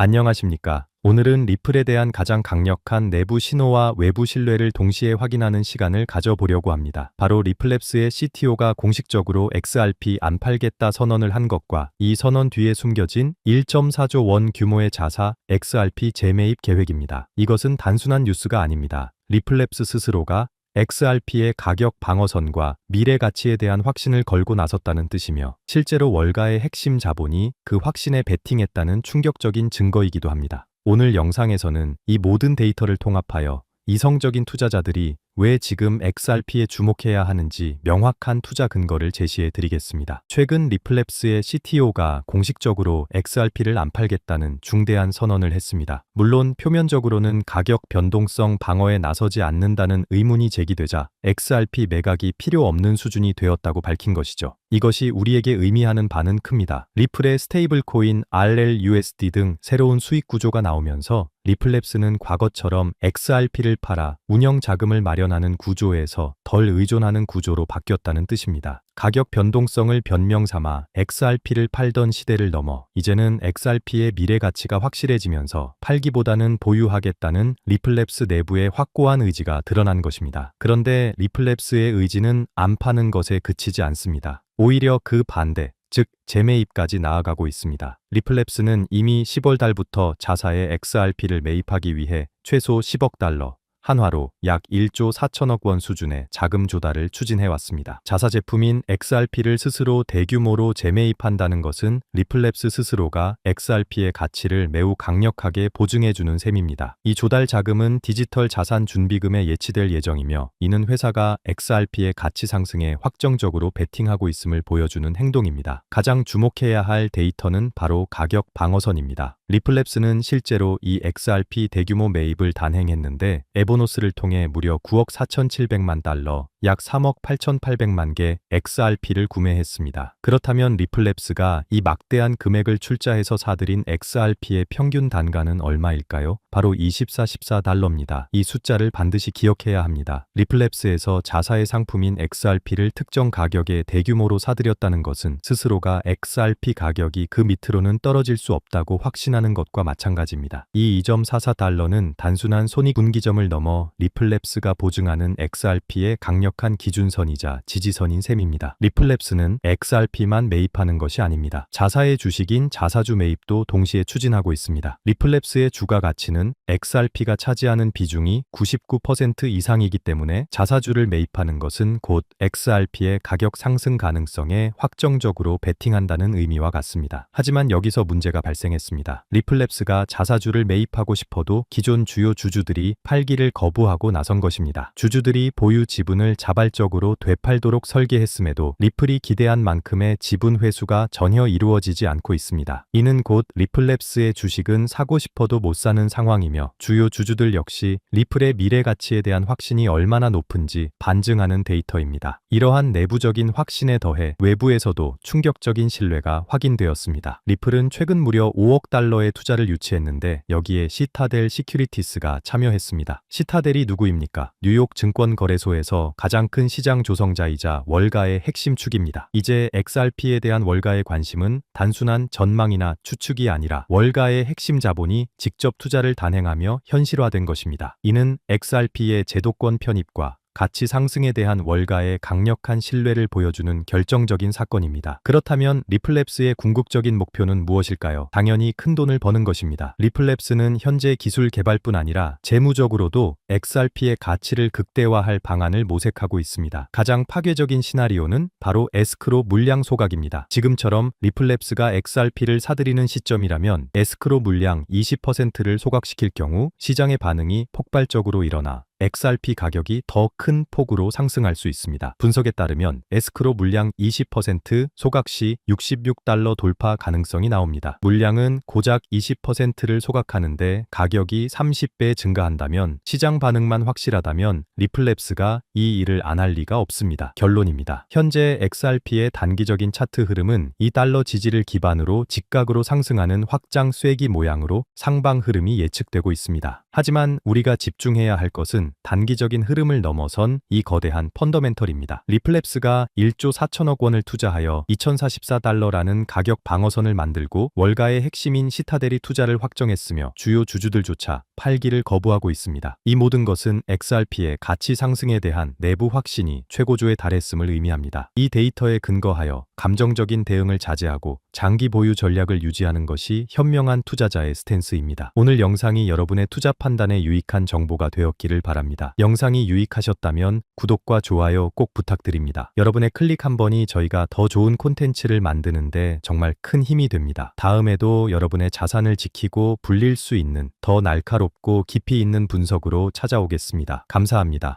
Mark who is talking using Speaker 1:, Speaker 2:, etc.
Speaker 1: 안녕하십니까. 오늘은 리플에 대한 가장 강력한 내부 신호와 외부 신뢰를 동시에 확인하는 시간을 가져보려고 합니다. 바로 리플랩스의 CTO가 공식적으로 XRP 안 팔겠다 선언을 한 것과 이 선언 뒤에 숨겨진 1.4조 원 규모의 자사 XRP 재매입 계획입니다. 이것은 단순한 뉴스가 아닙니다. 리플랩스 스스로가 XRP의 가격 방어선과 미래 가치에 대한 확신을 걸고 나섰다는 뜻이며 실제로 월가의 핵심 자본이 그 확신에 베팅했다는 충격적인 증거이기도 합니다. 오늘 영상에서는 이 모든 데이터를 통합하여 이성적인 투자자들이 왜 지금 XRP에 주목해야 하는지 명확한 투자 근거를 제시해 드리겠습니다. 최근 리플랩스의 CTO가 공식적으로 XRP를 안 팔겠다는 중대한 선언을 했습니다. 물론 표면적으로는 가격 변동성 방어에 나서지 않는다는 의문이 제기되자 XRP 매각이 필요 없는 수준이 되었다고 밝힌 것이죠. 이것이 우리에게 의미하는 바는 큽니다. 리플의 스테이블 코인 RLUSD 등 새로운 수익 구조가 나오면서 리플랩스는 과거처럼 XRP를 팔아 운영 자금을 마련 하는 구조에서 덜 의존하는 구조로 바뀌었다는 뜻입니다. 가격 변동성을 변명 삼아 XRP를 팔던 시대를 넘어 이제는 XRP의 미래 가치가 확실해지면서 팔기보다는 보유하겠다는 리플랩스 내부의 확고한 의지가 드러난 것입니다. 그런데 리플랩스의 의지는 안 파는 것에 그치지 않습니다. 오히려 그 반대, 즉 재매입까지 나아가고 있습니다. 리플랩스는 이미 10월 달부터 자사의 XRP를 매입하기 위해 최소 10억 달러, 한화로 약 1조 4천억 원 수준의 자금 조달을 추진해 왔습니다. 자사 제품인 XRP를 스스로 대규모로 재매입한다는 것은 리플랩스 스스로가 XRP의 가치를 매우 강력하게 보증해 주는 셈입니다. 이 조달 자금은 디지털 자산 준비금에 예치될 예정이며 이는 회사가 XRP의 가치 상승에 확정적으로 베팅하고 있음을 보여주는 행동입니다. 가장 주목해야 할 데이터는 바로 가격 방어선입니다. 리플랩스는 실제로 이 XRP 대규모 매입을 단행했는데 에 보노스를 통해 무려 9억 4,700만 달러, 약 3억 8,800만 개 XRP를 구매했습니다. 그렇다면 리플랩스가 이 막대한 금액을 출자해서 사들인 XRP의 평균 단가는 얼마일까요? 바로 2414 달러입니다. 이 숫자를 반드시 기억해야 합니다. 리플랩스에서 자사의 상품인 XRP를 특정 가격에 대규모로 사들였다는 것은 스스로가 XRP 가격이 그 밑으로는 떨어질 수 없다고 확신하는 것과 마찬가지입니다. 이 2.44 달러는 단순한 손익 분기점을 넘어 리플랩스가 보증하는 XRP의 강력한 기준선이자 지지선인 셈입니다. 리플랩스는 XRP만 매입하는 것이 아닙니다. 자사의 주식인 자사주 매입도 동시에 추진하고 있습니다. 리플랩스의 주가 가치는 XRP가 차지하는 비중이 99% 이상이기 때문에 자사주를 매입하는 것은 곧 XRP의 가격 상승 가능성에 확정적으로 베팅한다는 의미와 같습니다. 하지만 여기서 문제가 발생했습니다. 리플랩스가 자사주를 매입하고 싶어도 기존 주요 주주들이 팔기를 거부하고 나선 것입니다. 주주들이 보유 지분을 자발적으로 되팔도록 설계했음에도 리플이 기대한 만큼의 지분 회수가 전혀 이루어지지 않고 있습니다. 이는 곧 리플랩스의 주식은 사고 싶어도 못 사는 상황이며 주요 주주들 역시 리플의 미래 가치에 대한 확신이 얼마나 높은지 반증하는 데이터입니다. 이러한 내부적인 확신에 더해 외부에서도 충격적인 신뢰가 확인되었습니다. 리플은 최근 무려 5억 달러의 투자를 유치했는데 여기에 시타델 시큐리티스가 참여했습니다. 시타델이 누구입니까? 뉴욕 증권거래소에서 가장 큰 시장 조성자이자 월가의 핵심 축입니다. 이제 XRP에 대한 월가의 관심은 단순한 전망이나 추측이 아니라 월가의 핵심 자본이 직접 투자를 단행하며 현실화된 것입니다. 이는 XRP의 제도권 편입과 가치 상승에 대한 월가의 강력한 신뢰를 보여주는 결정적인 사건입니다. 그렇다면 리플랩스의 궁극적인 목표는 무엇일까요? 당연히 큰 돈을 버는 것입니다. 리플랩스는 현재 기술 개발뿐 아니라 재무적으로도 XRP의 가치를 극대화할 방안을 모색하고 있습니다. 가장 파괴적인 시나리오는 바로 에스크로 물량 소각입니다. 지금처럼 리플랩스가 XRP를 사들이는 시점이라면 에스크로 물량 20%를 소각시킬 경우 시장의 반응이 폭발적으로 일어나 XRP 가격이 더 큰 폭으로 상승할 수 있습니다. 분석에 따르면 에스크로 물량 20% 소각 시 66달러 돌파 가능성이 나옵니다. 물량은 고작 20%를 소각하는데 가격이 30배 증가한다면 시장 반응만 확실하다면 리플랩스가 이 일을 안 할 리가 없습니다. 결론입니다. 현재 XRP의 단기적인 차트 흐름은 이 달러 지지를 기반으로 직각으로 상승하는 확장 쐐기 모양으로 상방 흐름이 예측되고 있습니다. 하지만 우리가 집중해야 할 것은 단기적인 흐름을 넘어선 이 거대한 펀더멘털입니다. 리플랩스가 1조 4천억 원을 투자하여 2044달러라는 가격 방어선을 만들고 월가의 핵심인 시타델이 투자를 확정했으며 주요 주주들조차 팔기를 거부하고 있습니다. 이 모든 것은 XRP의 가치 상승에 대한 내부 확신이 최고조에 달했음을 의미합니다. 이 데이터에 근거하여 감정적인 대응을 자제하고 장기 보유 전략을 유지하는 것이 현명한 투자자의 스탠스입니다. 오늘 영상이 여러분의 투자 판단에 유익한 정보가 되었기를 바랍니다. 영상이 유익하셨다면 구독과 좋아요 꼭 부탁드립니다. 여러분의 클릭 한 번이 저희가 더 좋은 콘텐츠를 만드는데 정말 큰 힘이 됩니다. 다음에도 여러분의 자산을 지키고 불릴 수 있는 더 날카롭고 깊이 있는 분석으로 찾아오겠습니다. 감사합니다.